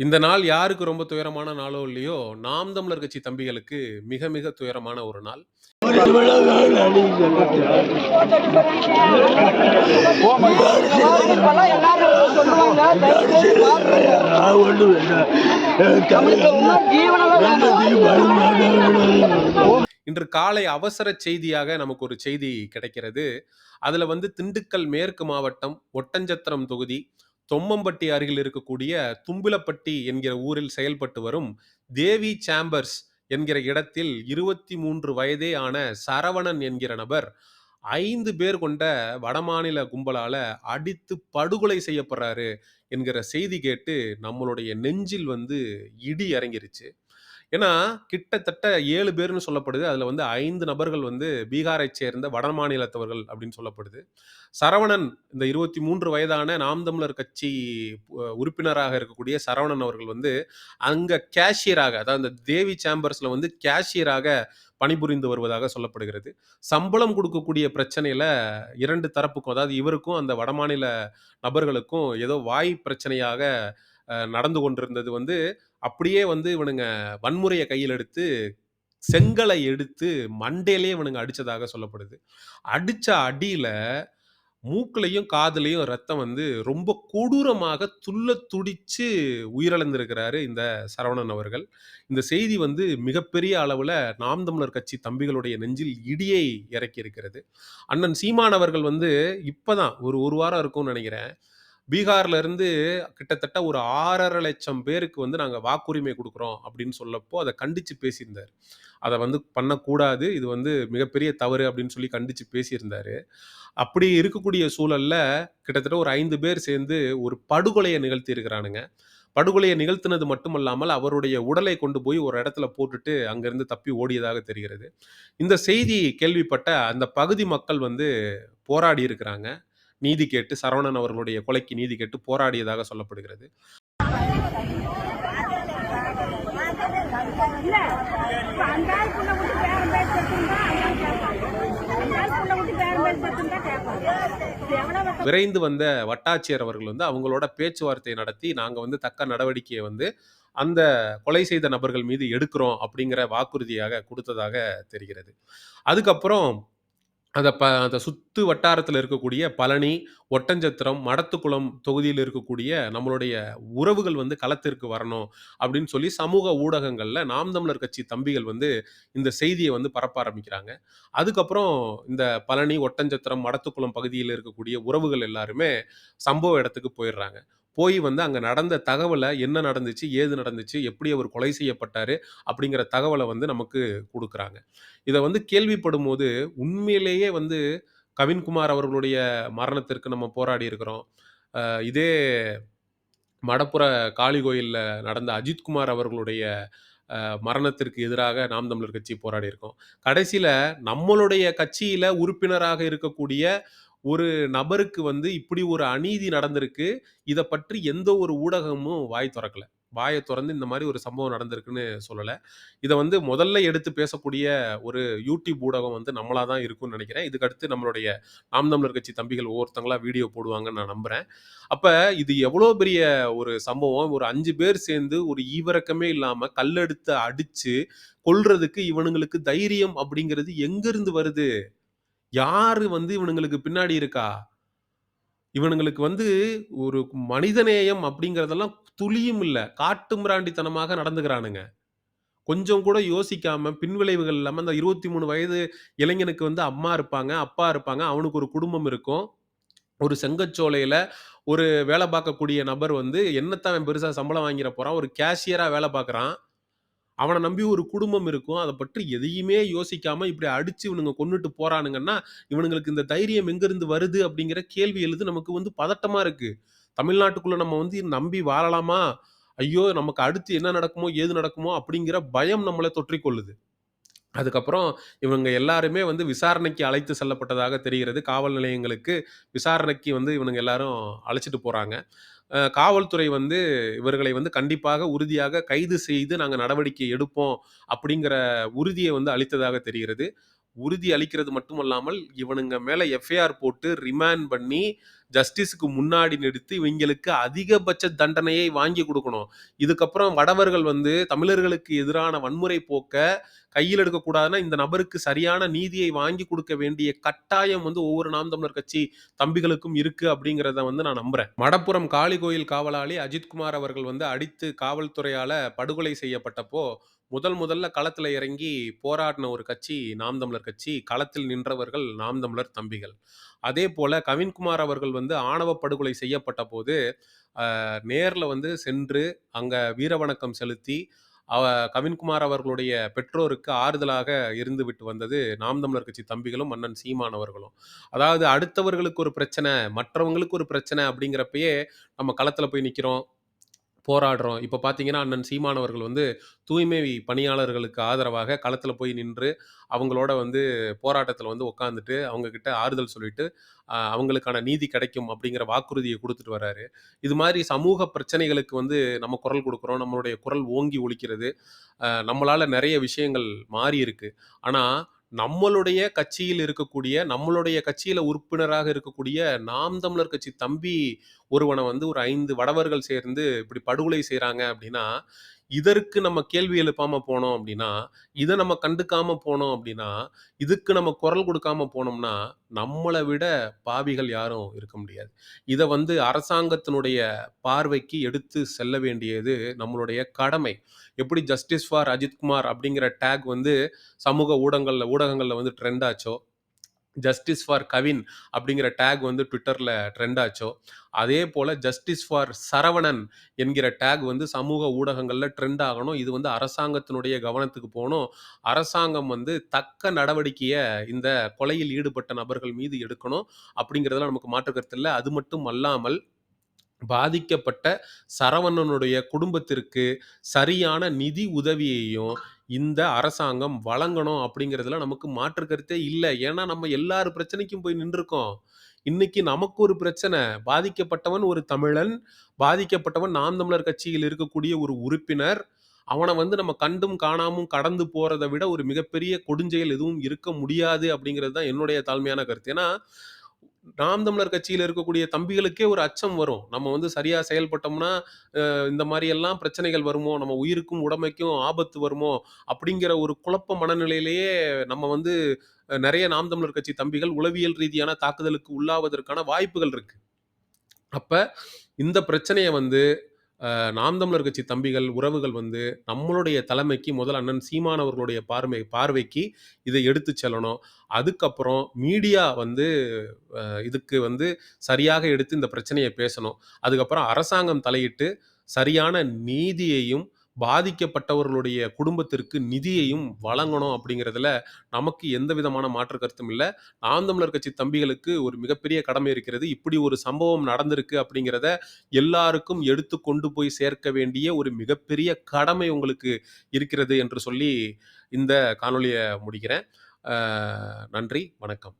இந்த நாள் யாருக்கு ரொம்ப துயரமான நாளோ இல்லையோ, நாம் தமிழர் கட்சி தம்பிகளுக்கு மிக மிக துயரமான ஒரு நாள். இன்று காலை அவசர செய்தியாக நமக்கு ஒரு செய்தி கிடைக்கிறது. அதுல வந்து திண்டுக்கல் மேற்கு மாவட்டம் ஒட்டஞ்சத்திரம் தொகுதி தொம்மம்பட்டி அருகில் இருக்கக்கூடிய தும்பிலப்பட்டி என்கிற ஊரில் செயல்பட்டு வரும் தேவி சேம்பர்ஸ் என்கிற இடத்தில் 23 வயதே ஆன சரவணன் என்கிற நபர் ஐந்து பேர் கொண்ட வடமாநில கும்பலால அடித்து படுகொலை செய்யப்படுறாரு என்கிற செய்தி கேட்டு நம்மளுடைய நெஞ்சில் வந்து இடி இறங்கிருச்சு. ஏன்னா, கிட்டத்தட்ட ஏழு பேர்னு சொல்லப்படுது. அதில் வந்து ஐந்து நபர்கள் வந்து பீகாரை சேர்ந்த வடமாநிலத்தவர்கள் அப்படின்னு சொல்லப்படுது. சரவணன் இந்த 23 வயதான நாம் தமிழர் கட்சி உறுப்பினராக இருக்கக்கூடிய சரவணன் அவர்கள் வந்து, அங்கே கேஷியராக அதாவது இந்த தேவி சேம்பர்ஸில் வந்து கேஷியராக பணிபுரிந்து வருவதாக சொல்லப்படுகிறது. சம்பளம் கொடுக்கக்கூடிய பிரச்சனையில இரண்டு தரப்புக்கும் அதாவது இவருக்கும், அந்த வடமாநில நபர்களுக்கும் ஏதோ வாய் பிரச்சனையாக நடந்து கொண்டிருந்தது வந்து, அப்படியே வந்து இவனுங்க வன்முறையை கையில் எடுத்து, செங்கலை எடுத்து மண்டையிலே இவனுங்க அடித்ததாக சொல்லப்படுது. அடித்த அடியில் மூக்கிலையும் காதுலயும் ரத்தம் வந்து ரொம்ப கொடூரமாக துள்ள துடிச்சு உயிரிழந்திருக்கிறாரு இந்த சரவணன் அவர்கள். இந்த செய்தி வந்து மிகப்பெரிய அளவில் நாம் தமிழர் கட்சி தம்பிகளுடைய நெஞ்சில் இடியை இறக்கியிருக்கிறது. அண்ணன் சீமான் அவர்கள் வந்து இப்போதான் ஒரு ஒரு வாரம் இருக்கும்னு நினைக்கிறேன் பீகார்ல இருந்து கிட்டத்தட்ட ஒரு ஆறரை லட்சம் பேருக்கு வந்து நாங்கள் வாக்குரிமை கொடுக்குறோம் அப்படின்னு சொல்லப்போ, அதை கண்டிச்சு பேசியிருந்தார் அதை வந்து பண்ணக்கூடாது. இது வந்து மிகப்பெரிய தவறு அப்படின்னு சொல்லி கண்டிச்சு பேசியிருந்தாரு. அப்படி இருக்கக்கூடிய சூழல்ல கிட்டத்தட்ட ஒரு ஐந்து பேர் சேர்ந்து ஒரு படுகொலையை நிகழ்த்தி இருக்கிறானுங்க படுகொலையை நிகழ்த்தினது மட்டுமல்லாமல், அவருடைய உடலை கொண்டு போய் ஒரு இடத்துல போட்டுட்டு அங்கிருந்து தப்பி ஓடியதாக தெரிகிறது. இந்த செய்தி கேள்விப்பட்ட அந்த பகுதி மக்கள் வந்து போராடி இருக்கிறாங்க. நீதி கேட்டு சரவணன் அவர்களுடைய கொலைக்கு நீதி கேட்டு போராடியதாக சொல்லப்படுகிறது. விரைந்து வந்த வட்டாட்சியர் அவர்கள் வந்து அவங்களோட பேச்சுவார்த்தை நடத்தி, நாங்க வந்து தக்க நடவடிக்கையை வந்து அந்த கொலை செய்த நபர்கள் மீது எடுக்கிறோம் அப்படிங்கிற வாக்குறுதியாக கொடுத்ததாக தெரிகிறது. அதுக்கப்புறம் அந்த ப அந்த சுத்து வட்டாரத்தில் இருக்கக்கூடிய பழனி, ஒட்டஞ்சத்திரம், மடத்துக்குளம் தொகுதியில் இருக்கக்கூடிய நம்மளுடைய உறவுகள் வந்து களத்திற்கு வரணும் அப்படின்னு சொல்லி சமூக ஊடகங்கள்ல நாம் தமிழர் கட்சி தம்பிகள் வந்து இந்த செய்திய வந்து பரப்ப ஆரம்பிக்கிறாங்க. அதுக்கப்புறம் இந்த பழனி, ஒட்டஞ்சத்திரம், மடத்துக்குளம் பகுதியில இருக்கக்கூடிய உறவுகள் எல்லாருமே சம்பவ இடத்துக்கு போயிடுறாங்க போய் வந்து அங்கே நடந்த தகவலை என்ன நடந்துச்சு? ஏது நடந்துச்சு? எப்படி அவர் கொலை செய்யப்பட்டார் அப்படிங்கிற தகவலை வந்து நமக்கு கொடுக்குறாங்க இதை வந்து கேள்விப்படும் போது உண்மையிலேயே வந்து கவின்குமார் அவர்களுடைய மரணத்திற்கு நம்ம போராடி இருக்கிறோம். இதே மடப்புற காளி கோயிலில் நடந்த அஜித்குமார் அவர்களுடைய மரணத்திற்கு எதிராக நாம் தமிழர் கட்சி போராடி இருக்கோம். கடைசியில் நம்மளுடைய கட்சியில் உறுப்பினராக இருக்கக்கூடிய ஒரு நபருக்கு வந்து இப்படி ஒரு அநீதி நடந்திருக்கு. இதை பற்றி எந்த ஒரு ஊடகமும் வாய் திறக்கல வாயை திறந்து இந்த மாதிரி ஒரு சம்பவம் நடந்திருக்குன்னு சொல்லலை இதை வந்து முதல்ல எடுத்து பேசக்கூடிய ஒரு யூடியூப் ஊடகம் வந்து நம்மளாக தான் இருக்கும்னு நினைக்கிறேன் இதுக்கடுத்து நம்மளுடைய நாம் தமிழர் கட்சி தம்பிகள் ஒவ்வொருத்தங்களா வீடியோ போடுவாங்கன்னு நான் நம்புகிறேன் அப்போ இது எவ்வளோ பெரிய ஒரு சம்பவம். ஒரு அஞ்சு பேர் சேர்ந்து ஒரு ஈவிரக்கமே இல்லாமல் கல்லெடுத்து அடித்து கொள்றதுக்கு இவனுங்களுக்கு தைரியம் அப்படிங்கிறது எங்கிருந்து வருது? யாரு வந்து இவனுங்களுக்கு பின்னாடி இருக்கா? இவனுங்களுக்கு வந்து ஒரு மனிதநேயம் அப்படிங்கிறதெல்லாம் துளியும் இல்ல. காட்டுமிராண்டித்தனமாக நடந்துக்கிறானுங்க. கொஞ்சம் கூட யோசிக்காம, பின்விளைவுகள் இல்லாம அந்த 23 வயது இளைஞனுக்கு வந்து அம்மா இருப்பாங்க, அப்பா இருப்பாங்க. அவனுக்கு ஒரு குடும்பம் இருக்கும். ஒரு செங்கச்சோலையில ஒரு வேலை பார்க்கக்கூடிய நபர் வந்து என்னத்த அவன் பெருசா சம்பளம் வாங்கிற போறான். ஒரு கேஷியரா வேலை பார்க்குறான். அவனை நம்பி ஒரு குடும்பம் இருக்கும். அதை பற்றி எதையுமே யோசிக்காம இப்படி அடிச்சு இவனுங்க கொண்டுட்டு போறானுங்கன்னா, இவனுங்களுக்கு இந்த தைரியம் எங்கிருந்து வருது அப்படிங்கிற கேள்வி எழுது நமக்கு வந்து பதட்டமா இருக்கு. தமிழ்நாட்டுக்குள்ள நம்ம வந்து நம்பி வாழலாமா? ஐயோ! நமக்கு அடுத்து என்ன நடக்குமோ? ஏது நடக்குமோ? அப்படிங்கிற பயம் நம்மளை தொற்றிக்கொள்ளுது அதுக்கப்புறம் இவங்க எல்லாருமே வந்து விசாரணைக்கு அழைத்து செல்லப்பட்டதாக தெரிகிறது. காவல் நிலையங்களுக்கு விசாரணைக்கு வந்து இவனுங்க எல்லாரும் அழைச்சிட்டு போகிறாங்க காவல்துறை வந்து இவர்களை வந்து கண்டிப்பாக உறுதியாக கைது செய்து நாங்கள் நடவடிக்கை எடுப்போம் அப்படிங்கிற உறுதியை வந்து அளித்ததாக தெரிகிறது. உறுதி அளிக்கிறது மட்டுமல்லாமல், இவனுங்க மேலே எஃப்ஐஆர் போட்டு ரிமாண்ட் பண்ணி ஜஸ்டிஸுக்கு முன்னாடி நிறுத்தி இவங்களுக்கு அதிகபட்ச தண்டனையை வாங்கி கொடுக்கணும். இதுக்கப்புறம் வடவர்கள் வந்து தமிழர்களுக்கு எதிரான வன்முறை போக்க கையில் எடுக்கக்கூடாதுன்னா இந்த நபருக்கு சரியான நீதியை வாங்கி கொடுக்க வேண்டிய கட்டாயம் வந்து ஒவ்வொரு நாம் தமிழர் கட்சி தம்பிகளுக்கும் இருக்கு அப்படிங்கிறத வந்து நான் நம்புறேன். மடப்புறம் காளி கோயில் காவலாளி அஜித்குமார் அவர்கள் வந்து அடித்து காவல்துறையால படுகொலை செய்யப்பட்டப்போ முதல் முதல்ல களத்தில் இறங்கி போராடின ஒரு கட்சி நாம் தமிழர் கட்சி. களத்தில் நின்றவர்கள் நாம் தமிழர் தம்பிகள். அதே போல கவின்குமார் அவர்கள் வந்து ஆணவ படுகொலை செய்யப்பட்ட போது நேரில் வந்து சென்று அங்கே வீரவணக்கம் செலுத்தி அவ கவின்குமார் அவர்களுடைய பெற்றோருக்கு ஆறுதலாக இருந்து விட்டு வந்தது நாம் தமிழர் கட்சி தம்பிகளும் மன்னன் சீமான் அவர்களும். அதாவது அடுத்தவர்களுக்கு ஒரு பிரச்சனை மற்றவங்களுக்கு ஒரு பிரச்சனை அப்படிங்கிறப்பயே நம்ம களத்தில் போய் நிற்கிறோம் போராடுறோம். இப்போ பார்த்தீங்கன்னா அண்ணன் சீமானவர்கள் வந்து தூய்மை பணியாளர்களுக்கு ஆதரவாக களத்தில் போய் நின்று அவங்களோட வந்து போராட்டத்தில் வந்து உட்காந்துட்டு அவங்கக்கிட்ட ஆறுதல் சொல்லிட்டு அவங்களுக்கான நீதி கிடைக்கும் அப்படிங்கிற வாக்குறுதியை கொடுத்துட்டு வர்றாரு இது மாதிரி சமூக பிரச்சனைகளுக்கு வந்து நம்ம குரல் கொடுக்குறோம். நம்மளுடைய குரல் ஓங்கி ஒழிக்கிறது நம்மளால் நிறைய விஷயங்கள் மாறி இருக்கு. ஆனால் நம்மளுடைய கட்சியில் இருக்கக்கூடிய நம்மளுடைய கட்சியில உறுப்பினராக இருக்கக்கூடிய நாம் தமிழர் கட்சி தம்பி ஒருவனை வந்து ஒரு ஐந்து வடவர்கள் சேர்ந்து இப்படி படுகொலை செய்கிறாங்க அப்படின்னா இதற்கு நம்ம கேள்வி எழுப்பாம போனோம் அப்படின்னா இதை நம்ம கண்டுக்காம போனோம் அப்படின்னா இதுக்கு நம்ம குரல் கொடுக்காம போனோம்னா நம்மளை விட பாவிகள் யாரும் இருக்க முடியாது. இதை வந்து அரசாங்கத்தினுடைய பார்வைக்கு எடுத்து செல்ல வேண்டியது நம்மளுடைய கடமை. எப்படி ஜஸ்டிஸ் ஃபார் அஜித்குமார் அப்படிங்கிற டேக் வந்து சமூக ஊடகங்களில் ஊடகங்களில் வந்து ட்ரெண்ட் ஆச்சோ ஜஸ்டிஸ் ஃபார் கவின் அப்படிங்கிற டேக் வந்து ட்விட்டரில் ட்ரெண்ட் ஆச்சோ? அதே போல் ஜஸ்டிஸ் ஃபார் சரவணன் என்கிற டேக் வந்து சமூக ஊடகங்களில் ட்ரெண்ட் ஆகணும். இது வந்து அரசாங்கத்தினுடைய கவனத்துக்கு போகணும். அரசாங்கம் வந்து தக்க நடவடிக்கையை இந்த கொலையில் ஈடுபட்ட நபர்கள் மீது எடுக்கணும். அப்படிங்கிறதுல நமக்கு மாற்று இல்லை. அது மட்டும் அல்லாமல் பாதிக்கப்பட்ட சரவணனுடைய குடும்பத்திற்கு சரியான நிதி உதவியையும் இந்த அரசாங்கம் வழங்கணும் அப்படிங்கிறதுல நமக்கு மாற்று கருத்தே இல்லை. ஏன்னா நம்ம எல்லார் பிரச்சனைக்கும் போய் நின்றுருக்கோம். இன்னைக்கு நமக்கு ஒரு பிரச்சனை. பாதிக்கப்பட்டவன் ஒரு தமிழன். பாதிக்கப்பட்டவன் நாம் தமிழர் கட்சியில் இருக்கக்கூடிய ஒரு உறுப்பினர். அவனை வந்து நம்ம கண்டும் காணாமும் கடந்து போறதை விட ஒரு மிகப்பெரிய கொடுஞ்செயல் எதுவும் இருக்க முடியாது அப்படிங்கிறது தான் என்னுடைய தாழ்மையான கருத்து. ஏன்னா நாம் தமிழர் கட்சியில் இருக்கக்கூடிய தம்பிகளுக்கே ஒரு அச்சம் வரும். நம்ம வந்து சரியாக செயல்பட்டோம்னா இந்த மாதிரி எல்லாம் பிரச்சனைகள் வருமோ? நம்ம உயிருக்கும் உடமைக்கும் ஆபத்து வருமோ? அப்படிங்கிற ஒரு குழப்ப மனநிலையிலேயே நம்ம வந்து நிறைய நாம் தமிழர் கட்சி தம்பிகள் உளவியல் ரீதியான தாக்குதலுக்கு உள்ளாவதற்கான வாய்ப்புகள் இருக்கு. அப்ப இந்த பிரச்சனையை வந்து நாம் தமிழர் கட்சி தம்பிகள் உறவுகள் வந்து நம்மளுடைய தலைமைக்கு முதல் அண்ணன் சீமானவர்களுடைய பார்வை பார்வைக்கு இதை எடுத்து செல்லணும். அதுக்கப்புறம் மீடியா வந்து இதுக்கு வந்து சரியாக எடுத்து இந்த பிரச்சனையை பேசணும். அதுக்கப்புறம் அரசாங்கம் தலையிட்டு சரியான நீதியையும் பாதிக்கப்பட்டவர்களுடைய குடும்பத்திற்கு நிதியையும் வழங்கணும் அப்படிங்கிறதுல நமக்கு எந்த விதமான மாற்று கருத்தும் இல்லை. நாம் தமிழர் கட்சி தம்பிகளுக்கு ஒரு மிகப்பெரிய கடமை இருக்கிறது. இப்படி ஒரு சம்பவம் நடந்திருக்கு அப்படிங்கிறத எல்லாருக்கும் எடுத்து கொண்டு போய் சேர்க்க வேண்டிய ஒரு மிகப்பெரிய கடமை உங்களுக்கு இருக்கிறது என்று சொல்லி இந்த காணொளியை முடிக்கிறேன். நன்றி வணக்கம்.